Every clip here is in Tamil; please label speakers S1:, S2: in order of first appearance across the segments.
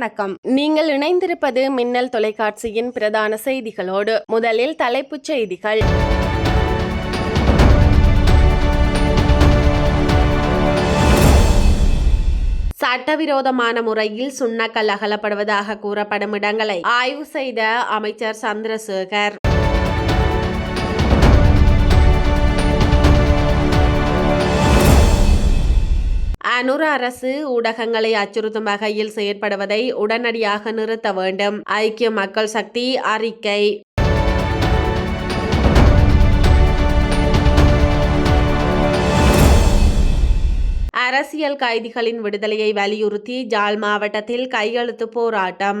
S1: வணக்கம். நீங்கள் இணைந்திருப்பது மின்னல் தொலைக்காட்சியின் பிரதான செய்திகளோடு முதலில் தலைப்புச் செய்திகள். சட்டவிரோதமான முறையில் சுண்ணக்கல் அகலப்படுவதாக கூறப்படும் இடங்களை ஆய்வு செய்த அமைச்சர் சந்திரசேகர். அனுர அரசு ஊடகங்களை அச்சுறுத்தும் வகையில் செயற்படுவதை உடனடியாக நிறுத்த வேண்டும். ஐக்கிய மக்கள் சக்தி அறிக்கை. அரசியல் கைதிகளின் விடுதலையை வலியுறுத்தி ஜாழ் மாவட்டத்தில் கையெழுத்து போராட்டம்.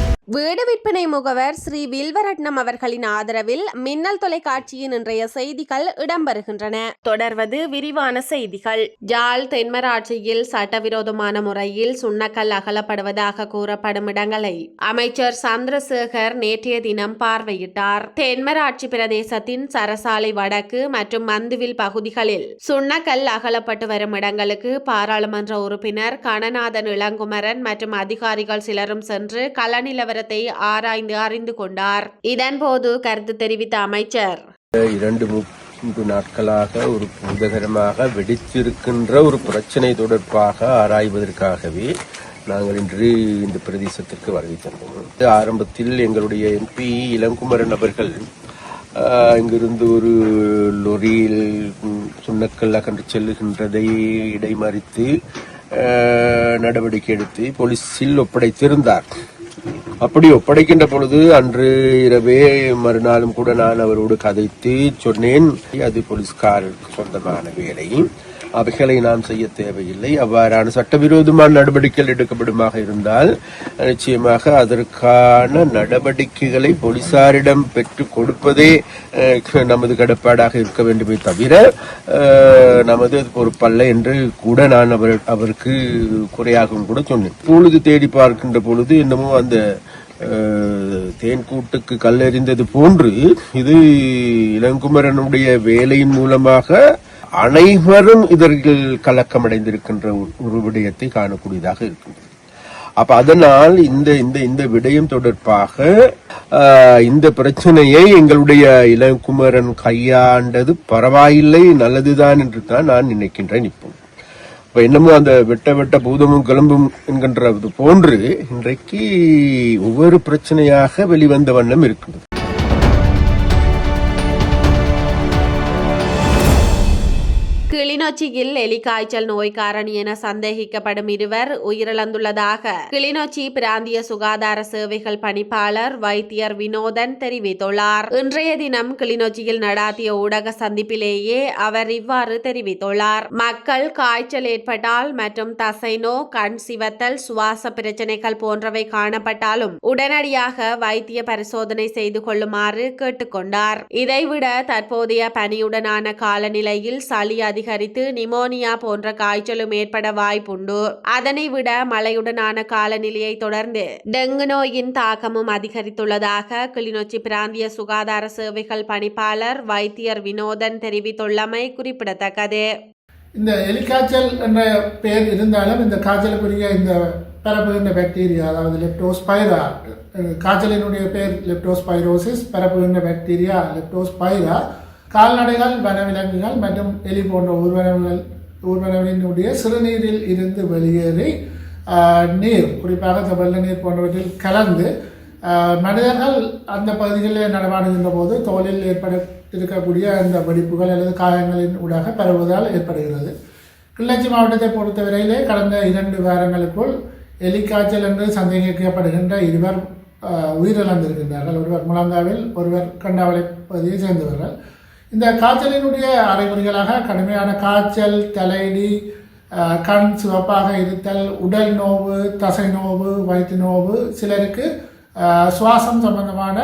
S1: வீடு விற்பனை முகவர் ஸ்ரீ வில்வரட்னம் அவர்களின் ஆதரவில் மின்னல் தொலைக்காட்சியின் இன்றைய செய்திகள் இடம்பெறுகின்றன. தொடர்வது விரிவான செய்திகள். ஜால் தென்மராட்சியில் சட்டவிரோதமான முறையில் சுண்ணக்கல் அகலப்படுவதாக கூறப்படும் இடங்களை அமைச்சர் சந்திரசேகர் நேற்றைய தினம் பார்வையிட்டார். தென்மராட்சி பிரதேசத்தின் சரசாலை வடக்கு மற்றும் மந்துவில் பகுதிகளில் சுண்ணக்கல் அகலப்பட்டு வரும் இடங்களுக்கு பாராளுமன்ற உறுப்பினர் கணநாதன் இளங்குமரன் மற்றும் அதிகாரிகள் சிலரும் சென்று கள விவரத்தை ஆராய்ந்து அறிந்து கொண்டார். இதன்போது கருத்து தெரிவித்த அமைச்சர்.
S2: இரண்டு மூன்று நாட்களாக ஒரு பூதகரமாக வெடித்திருக்கின்ற ஒரு பிரச்சனை தொடர்பாக ஆராய்வதற்காகவே நாங்கள் இன்று இந்த பிரதேசத்திற்கு வருகை தந்தோம். ஆரம்பத்தில் எங்களுடைய எம்பி இளங்குமரன் அவர்கள் இங்கிருந்து ஒரு லொரியில் சுண்ணக்கல் அகன்று செல்லுகின்றதை இடைமறித்து நடவடிக்கை எடுத்து போலீஸில் ஒப்படைத்திருந்தார். அப்படி ஒப்படைக்கின்ற பொழுது அன்று இரவே மறுநாளும் கூட நான் அவரோடு கதைத்து சொன்னேன். அது போலீஸ்காரருக்கு சொந்தமான வேலை. அவைகளை நாம் செய்ய தேவையில்லை. அவ்வாறான சட்டவிரோதமான நடவடிக்கைகள் எடுக்கப்படுமாக இருந்தால் நிச்சயமாக அதற்கான நடவடிக்கைகளை போலீசாரிடம் பெற்றுக் கொடுப்பதே நமது கடப்பாடாக இருக்க வேண்டுமே தவிர நமது அது பொறுப்பல்ல என்று கூட நான் அவர் அவருக்கு குறையாகவும் கூட சொன்னேன். பொழுது தேடி பார்க்கின்ற பொழுது என்னமோ அந்த தேன்கூட்டுக்கு கல்லெறிந்தது போன்று இது இளங்குமரனுடைய வேலையின் மூலமாக அனைவரும் இதற்கில் கலக்கமடைந்திருக்கின்ற ஒரு- ஒரு விடயத்தை காணக்கூடியதாக இருக்கின்றது. அப்ப அதனால் இந்த இந்த இந்த விடயம் தொடர்பாக இந்த பிரச்சனையை எங்களுடைய இளங்குமரன் கையாண்டது பரவாயில்லை நல்லதுதான் என்று தான் நான் நினைக்கின்றேன் இப்போ இப்ப என்னமோ அந்த வெட்ட வெட்ட பூதமும் கிளம்பும் என்கின்ற போன்று இன்றைக்கு ஒவ்வொரு பிரச்சனையாக வெளிவந்த வண்ணம் இருக்கிறது
S1: கிளிநொச்சியில் எலிக்காய்ச்சல் நோய் காரணி என சந்தேகிக்கப்படும் இருவர் உயிரிழந்துள்ளதாக கிளிநொச்சி பிராந்திய சுகாதார சேவைகள் பணிப்பாளர் வைத்தியர் வினோதன் தெரிவித்துள்ளார். இன்றைய தினம் கிளிநொச்சியில் நடாத்திய ஊடக சந்திப்பிலேயே அவர் இவ்வாறு தெரிவித்துள்ளார். மக்கள் காய்ச்சல் ஏற்பட்டால் மற்றும் தசைநோ கண் சிவத்தல் சுவாச பிரச்சனைகள் போன்றவை காணப்பட்டாலும் உடனடியாக வைத்திய பரிசோதனை செய்து கொள்ளுமாறு கேட்டுக்கொண்டார். இதைவிட தற்போதைய பனியுடனான காலநிலையில் சளி அதிகரி அதிகரித்து நிமோனியா போன்ற காய்ச்சலும் ஏற்பட வாய்ப்புண்டு. அதனை விட மழையுடனான காலநிலையை தொடர்ந்து டெங்கு நோயின் தாக்கமும் அதிகரித்துள்ளதாக கிளிநொச்சி பிராந்திய சுகாதார சேவைகள் பணிப்பாளர் வைத்தியர் வினோதன் தெரிவித்துள்ளமை குறிப்பிடத்தக்கது.
S3: இந்த எலிக்காய்ச்சல் என்ற பெயர் இருந்தாலும் இந்த காய்ச்சலுக்குரிய இந்த பரப்புகின்ற பாக்டீரியா அதாவது லெப்டோஸ்பைரா காய்ச்சலினுடைய பெயர் லெப்டோஸ்பைரோசிஸ் பரப்புகின்ற பாக்டீரியா லெப்டோஸ்பைரா கால்நடைகள் வனவிலங்குகள் மற்றும் எலி போன்ற ஊர்வனங்கள் ஊர்வனவினுடைய சிறுநீரில் இருந்து வெளியேறி நீர் குறிப்பாக இந்த வெள்ள நீர் போன்றவற்றில் கலந்து மனிதர்கள் அந்த பகுதிகளில் நடமாடுகின்ற போது தோலில் ஏற்பட இருக்கக்கூடிய அந்த வெடிப்புகள் அல்லது காயங்களின் ஊடாக பரவுவதால் ஏற்படுகிறது. கிள்ளச்சி மாவட்டத்தை பொறுத்தவரையிலே கடந்த இரண்டு வாரங்களுக்குள் எலிக்காய்ச்சல் என்று சந்தேகிக்கப்படுகின்ற இருவர் உயிரிழந்திருக்கின்றார்கள். ஒருவர் முழங்காவில் ஒருவர் கண்டாவளை பகுதியை சேர்ந்தவர்கள். இந்த காய்ச்சலினுடைய அறிகுறிகளாக கடுமையான காய்ச்சல் தலையடி கண் சிவப்பாக இருத்தல் உடல் நோவு தசை நோவு வயிற்று நோவு சிலருக்கு சுவாசம் சம்பந்தமான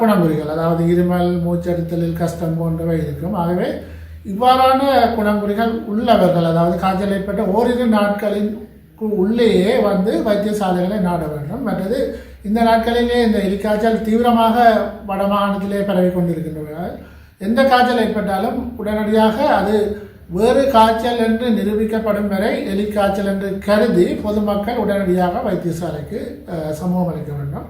S3: குணங்குறிகள் அதாவது இருமல் மூச்செடுத்தலில் கஷ்டம் போன்றவை இருக்கும். ஆகவே இவ்வாறான குணங்குறிகள் உள்ளவர்கள் அதாவது காய்ச்சல் ஏற்பட்ட ஓரிரு நாட்களின் கு- உள்ளேயே வந்து வைத்தியசாலைகளை நாட வேண்டும். மற்றது இந்த நாட்களிலே இந்த எலிக்காய்ச்சல் தீவிரமாக வடமாகாணத்திலே பரவி கொண்டிருக்கின்றன. எந்த காய்ச்சல் ஏற்பட்டாலும் உடனடியாக அது வேறு காய்ச்சல் என்று நிரூபிக்கப்படும் வரை எலிக்காய்ச்சல் என்று கருதி பொதுமக்கள் உடனடியாக வைத்தியசாலைக்கு சமூகம் அளிக்க வேண்டும்.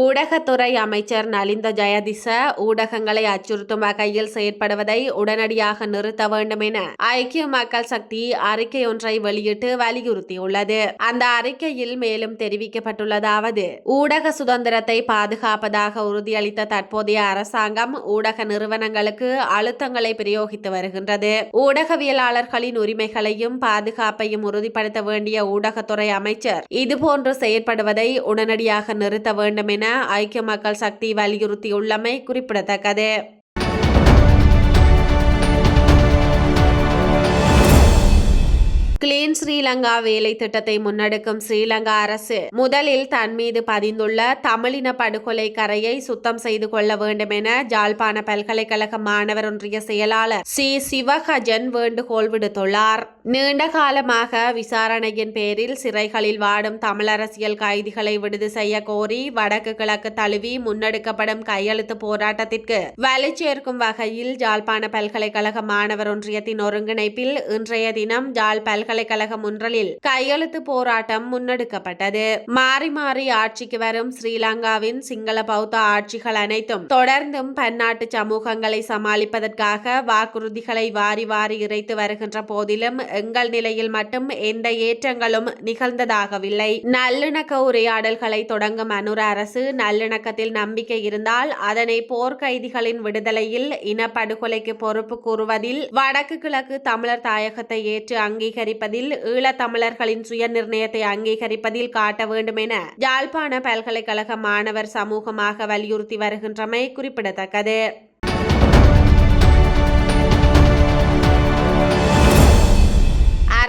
S1: ஊடகத்துறை அமைச்சர் நலிந்த ஜெயதிச ஊடகங்களை அச்சுறுத்தும் வகையில் செயற்படுவதை உடனடியாக நிறுத்த வேண்டும் என ஐக்கிய மக்கள் சக்தி அறிக்கை ஒன்றை வெளியிட்டு வலியுறுத்தியுள்ளது. அந்த அறிக்கையில் மேலும் தெரிவிக்கப்பட்டுள்ளதாவது ஊடக சுதந்திரத்தை பாதுகாப்பதாக உறுதியளித்த தற்போதைய அரசாங்கம் ஊடக நிறுவனங்களுக்கு அழுத்தங்களை பிரயோகித்து வருகின்றது. ஊடகவியலாளர்களின் உரிமைகளையும் பாதுகாப்பையும் உறுதிப்படுத்த வேண்டிய ஊடகத்துறை அமைச்சர் இதுபோன்று செயற்படுவதை உடனடியாக நிறுத்த வேண்டும் என ஐக்கிய மக்கள் சக்தி வலியுறுத்தியுள்ளமை குறிப்பிடத்தக்கது. கிளீன் ஸ்ரீலங்கா வேலை திட்டத்தை முன்னெடுக்கும் ஸ்ரீலங்கா அரசு முதலில் தன் மீது பதிந்துள்ள தமிழின படுகொலை கரையை சுத்தம் செய்து கொள்ள வேண்டும் என ஜாழ்ப்பாண பல்கலைக்கழக மாணவர் ஒன்றிய செயலாளர் சி. சிவகஜன் வேண்டுகோள் விடுத்துள்ளார். நீண்ட காலமாக விசாரணையின் பேரில் சிறைகளில் வாடும் தமிழரசியல் கைதிகளை விடுதி செய்ய கோரி வடக்கு கிழக்கு தழுவி முன்னெடுக்கப்படும் கையெழுத்து போராட்டத்திற்கு வலு சேர்க்கும் வகையில் ஜாழ்ப்பாண பல்கலைக்கழக மாணவர் ஒன்றியத்தின் ஒருங்கிணைப்பில் இன்றைய தினம் ஜாழ் பல்கலைக்கழகம் முன்றலில் கையெழுத்து போராட்டம் முன்னெடுக்கப்பட்டது. மாறி மாறி ஆட்சிக்கு வரும் ஸ்ரீலங்காவின் சிங்கள பௌத்த ஆட்சிகள் அனைத்தும் தொடர்ந்தும் பன்னாட்டு சமூகங்களை சமாளிப்பதற்காக வாக்குறுதிகளை வாரி வாரி இறைத்து வருகின்ற போதிலும் எங்கள் நிலையில் மட்டும் எந்த ஏற்றங்களும் நிகழ்ந்ததாகவில்லை. நல்லிணக்க உரையாடல்களை தொடங்கும் அனுர அரசு நல்லிணக்கத்தில் நம்பிக்கை இருந்தால் அதனை போர்க்கைதிகளின் விடுதலையில் இனப்படுகொலைக்கு பொறுப்பு கூறுவதில் வடக்கு கிழக்கு தமிழர் தாயகத்தை ஏற்று அங்கீகரிப்பதில் ஈழத்தமிழர்களின் சுய நிர்ணயத்தை அங்கீகரிப்பதில் காட்ட வேண்டும் என யாழ்ப்பாண பல்கலைக்கழக மாணவர் சமூகமாக வலியுறுத்தி வருகின்றமை குறிப்பிடத்தக்கது.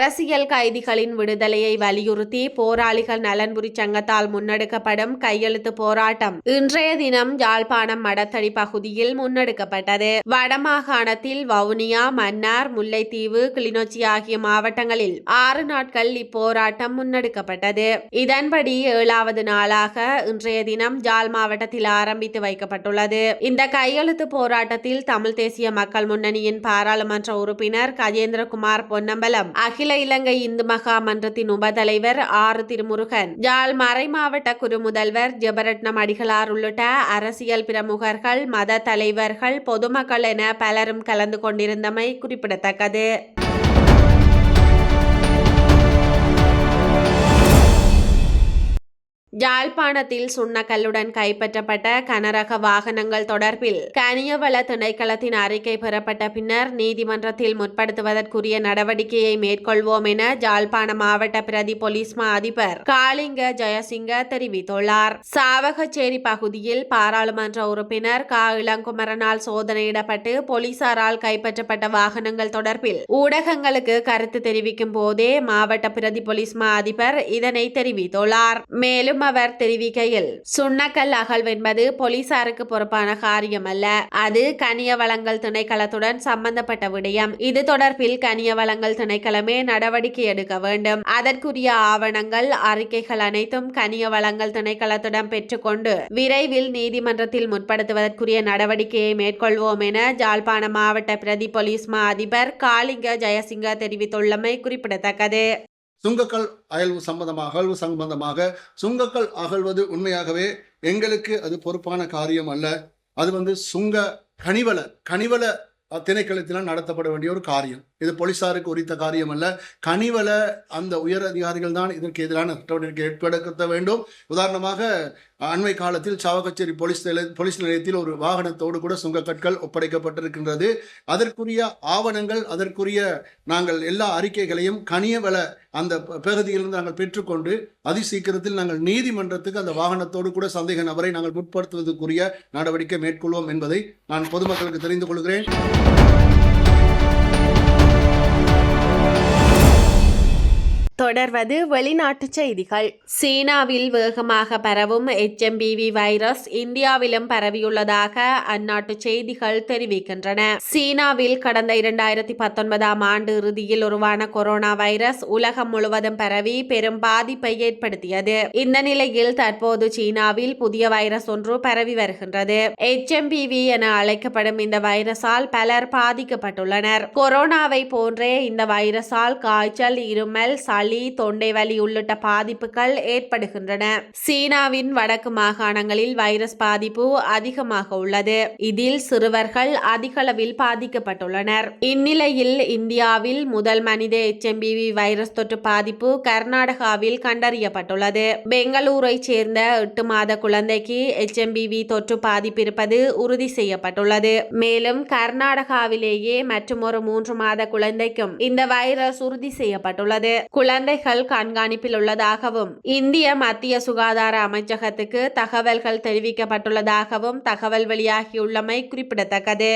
S1: அரசியல் கைதிகளின் விடுதலையை வலியுறுத்தி போராளிகள் நலன்புரி சங்கத்தால் முன்னெடுக்கப்படும் கையெழுத்து போராட்டம் இன்றைய தினம் யாழ்ப்பாணம் மடத்தடி பகுதியில் முன்னெடுக்கப்பட்டது. வடமாகாணத்தில் வவுனியா மன்னார் முல்லைத்தீவு கிளிநொச்சி ஆகிய மாவட்டங்களில் ஆறு நாட்கள் இப்போராட்டம் முன்னெடுக்கப்பட்டது. இதன்படி ஏழாவது நாளாக இன்றைய தினம் ஜால் மாவட்டத்தில் ஆரம்பித்து வைக்கப்பட்டுள்ளது. இந்த கையெழுத்து போராட்டத்தில் தமிழ் தேசிய மக்கள் முன்னணியின் பாராளுமன்ற உறுப்பினர் கஜேந்திரகுமார் பொன்னம்பலம் அகில இலங்கை இந்து மகா மன்றத்தின் உபதலைவர் ஆறு திருமுருகன். ஜாழ் மறைமாவட்ட குரு முதல்வர் ஜெபரட்னம் அடிகளார் உள்ளிட்ட அரசியல் பிரமுகர்கள் மத தலைவர்கள் பொதுமக்கள் என பலரும் கலந்து கொண்டிருந்தமை குறிப்பிடத்தக்கது. யாழ்ப்பாணத்தில் சுண்ணக்கல்லுடன் கைப்பற்றப்பட்ட கனரக வாகனங்கள் தொடர்பில் கனியவள திணைக்களத்தின் அறிக்கை பெறப்பட்ட பின்னர் நீதிமன்றத்தில் முற்படுத்துவதற்குரிய நடவடிக்கையை மேற்கொள்வோம் என யாழ்ப்பாண மாவட்ட பிரதி போலீஸ் மா அதிபர் காளிங்க ஜெயசிங்க தெரிவித்துள்ளார். சாவகச்சேரி பகுதியில் பாராளுமன்ற உறுப்பினர் கா. இளங்குமரனால் சோதனையிடப்பட்டு போலீசாரால் கைப்பற்றப்பட்ட வாகனங்கள் தொடர்பில் ஊடகங்களுக்கு கருத்து தெரிவிக்கும் போதே மாவட்ட பிரதி போலீஸ் மா அதிபர் இதனை தெரிவித்துள்ளார். மேலும் அவர் தெரிவிக்கையில் சுண்ணக்கல் அகழ்வென்பது போலீசாருக்கு பொறுப்பான காரியம் அல்ல. அது கனிய வளங்கள் திணைக்களத்துடன் சம்பந்தப்பட்ட விடயம். இது தொடர்பில் கனிய வளங்கள் திணைக்களமே நடவடிக்கை எடுக்க வேண்டும். அதற்குரிய ஆவணங்கள் அறிக்கைகள் அனைத்தும் கனிய வளங்கள் திணைக்களத்திடம் பெற்றுக்கொண்டு விரைவில் நீதிமன்றத்தில் முற்படுத்துவதற்குரிய நடவடிக்கையை மேற்கொள்வோம் என ஜாழ்ப்பாண மாவட்ட பிரதி போலீஸ் மா அதிபர் காளிங்க ஜெயசிங்க தெரிவித்துள்ளமை குறிப்பிடத்தக்கது.
S4: சுங்கக்கல் அயல்வு சம்பந்தமாக அகழ்வு சம்பந்தமாக சுங்கக்கல் அகழ்வது உண்மையாகவே எங்களுக்கு அது பொறுப்பான காரியம் அல்ல. அது வந்து சுங்க கனிவள கனிவள திணைக்களத்தினால் நடத்தப்பட வேண்டிய ஒரு காரியம். இது போலீசாருக்கு உரித்த காரியம் அல்ல கனிவல அந்த உயர் அதிகாரிகள் தான் இதற்கு எதிரான நடவடிக்கை ஏற்படுத்த வேண்டும். உதாரணமாக அண்மை காலத்தில் சாவகச்சேரி போலீஸ் நிலைய போலீஸ் நிலையத்தில் ஒரு வாகனத்தோடு கூட சுங்கக்கற்கள் ஒப்படைக்கப்பட்டிருக்கின்றது. அதற்குரிய ஆவணங்கள் அதற்குரிய நாங்கள் எல்லா அறிக்கைகளையும் கனியவள அந்த பகுதியிலிருந்து நாங்கள் பெற்றுக்கொண்டு அதிசீக்கிரத்தில் நாங்கள் நீதிமன்றத்துக்கு அந்த வாகனத்தோடு கூட சந்தேக நபரை நாங்கள் முற்படுத்துவதற்குரிய நடவடிக்கை மேற்கொள்வோம் என்பதை நான் பொதுமக்களுக்கு தெரிந்து கொள்கிறேன். Thank you.
S1: தொடர்வது வெளிநாட்டுச் செய்திகள். சீனாவில் வேகமாக பரவும் எச்எம்பிவி வைரஸ் இந்தியாவிலும் பரவியுள்ளதாக அந்நாட்டு செய்திகள் தெரிவிக்கின்றன. சீனாவில் கடந்த இரண்டாயிரத்தி பத்தொன்பதாம் ஆண்டு இறுதியில் உருவான கொரோனா வைரஸ் உலகம் முழுவதும் பரவி பெரும் பாதிப்பை ஏற்படுத்தியது. இந்த நிலையில் தற்போது சீனாவில் புதிய வைரஸ் ஒன்று பரவி வருகின்றது. எச்எம்பிவி என அழைக்கப்படும் இந்த வைரஸால் பலர் பாதிக்கப்பட்டுள்ளனர். கொரோனாவை போன்றே இந்த வைரஸால் காய்ச்சல் இருமல் சளி தொண்டை வலி உள்ளிட்ட பாதிப்புகள் ஏற்படுகின்றன. சீனாவின் வடக்கு மாகாணங்களில் வைரஸ் பாதிப்பு அதிகமாக உள்ளது. இதில் சிறுவர்கள் அதிகளவில் பாதிக்கப்பட்டுள்ளனர். இந்நிலையில் இந்தியாவில் முதல் மனித எச்எம்பிவி வைரஸ் தொற்று பாதிப்பு கர்நாடகாவில் கண்டறியப்பட்டுள்ளது. பெங்களூரை சேர்ந்த எட்டு மாத குழந்தைக்கு எச்எம்பிவி தொற்று பாதிப்பிருப்பது உறுதி செய்யப்பட்டுள்ளது. மேலும் கர்நாடகாவிலேயே மற்றுமொரு மூன்று மாத குழந்தைக்கும் இந்த வைரஸ் உறுதி செய்யப்பட்டுள்ளது. குழந்தைகள் கண்காணிப்பில் உள்ளதாகவும் இந்திய மத்திய சுகாதார அமைச்சகத்துக்கு தகவல்கள் தெரிவிக்கப்பட்டுள்ளதாகவும் தகவல் வெளியாகியுள்ளமை குறிப்பிடத்தக்கது.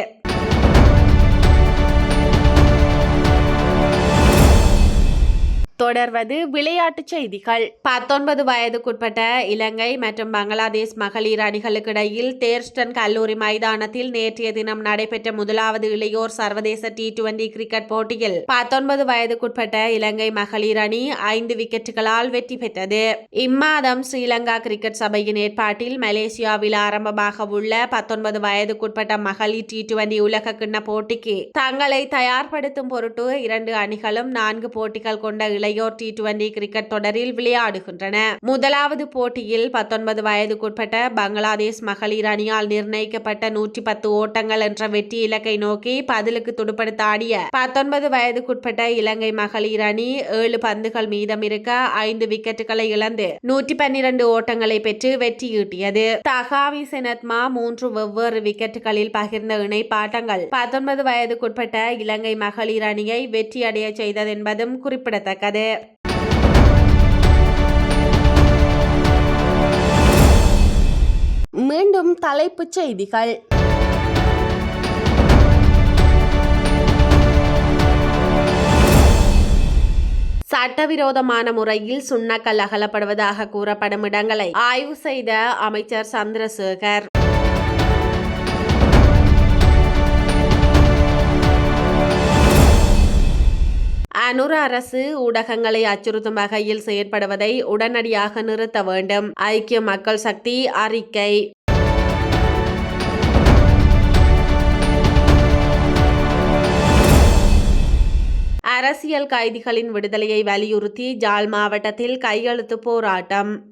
S1: தொடர்வது விளையாட்டுச் செய்திகள். பத்தொன்பது வயதுக்குட்பட்ட இலங்கை மற்றும் பங்களாதேஷ் மகளிர் அணிகளுக்கு இடையில் தேர்ஸ்டன் கல்லூரி மைதானத்தில் நேற்றைய தினம் நடைபெற்ற முதலாவது இளையோர் சர்வதேச டி டுவெண்டி கிரிக்கெட் போட்டியில் பத்தொன்பது வயதுக்குட்பட்ட இலங்கை மகளிர் அணி ஐந்து விக்கெட்டுகளால் வெற்றி பெற்றது. இம்மாதம் ஸ்ரீலங்கா கிரிக்கெட் சபையின் ஏற்பாட்டில் மலேசியாவில் ஆரம்பமாக உள்ள பத்தொன்பது வயதுக்குட்பட்ட மகளிர் டி டுவெண்டி உலக கிண்ண போட்டிக்கு தங்களை தயார்படுத்தும் பொருட்டு இரண்டு அணிகளும் நான்கு போட்டிகள் கொண்ட இளையோர் டி டுவெண்டி கிரிக்கெட் தொடரில் விளையாடுகின்றன. முதலாவது போட்டியில் பத்தொன்பது வயதுக்குட்பட்ட பங்களாதேஷ் மகளிர் அணியால் நிர்ணயிக்கப்பட்ட நூற்றி பத்து ஓட்டங்கள் என்ற வெற்றி இலக்கை நோக்கி பதிலுக்கு துடுப்படுத்த ஆடிய பத்தொன்பது வயதுக்குட்பட்ட இலங்கை மகளிர் அணி ஏழு பந்துகள் மீதம் இருக்க ஐந்து விக்கெட்டுகளை இழந்து நூற்றி பன்னிரண்டு ஓட்டங்களை பெற்று வெற்றி ஈட்டியது. தகாவி செனத்மா மூன்று வெவ்வேறு விக்கெட்டுகளில் பகிர்ந்த இணைப்பாட்டங்கள் பத்தொன்பது வயதுக்குட்பட்ட இலங்கை மகளிர் அணியை வெற்றியடைய செய்தது என்பதும் குறிப்பிடத்தக்கது. மீண்டும் தலைப்புச் செய்திகள். சட்டவிரோதமான முறையில் சுண்ணக்கல் அகலப்படுவதாக கூறப்படும் இடங்களை ஆய்வு செய்த அமைச்சர் சந்திரசேகர். அனுர அரசு ஊடகங்களை அச்சுறுத்தும் வகையில் செயற்படுவதை உடனடியாக நிறுத்த வேண்டும். ஐக்கிய மக்கள் சக்தி அறிக்கை. அரசியல் கைதிகளின் விடுதலையை வலியுறுத்தி ஜாழ் மாவட்டத்தில் கையெழுத்து போராட்டம்.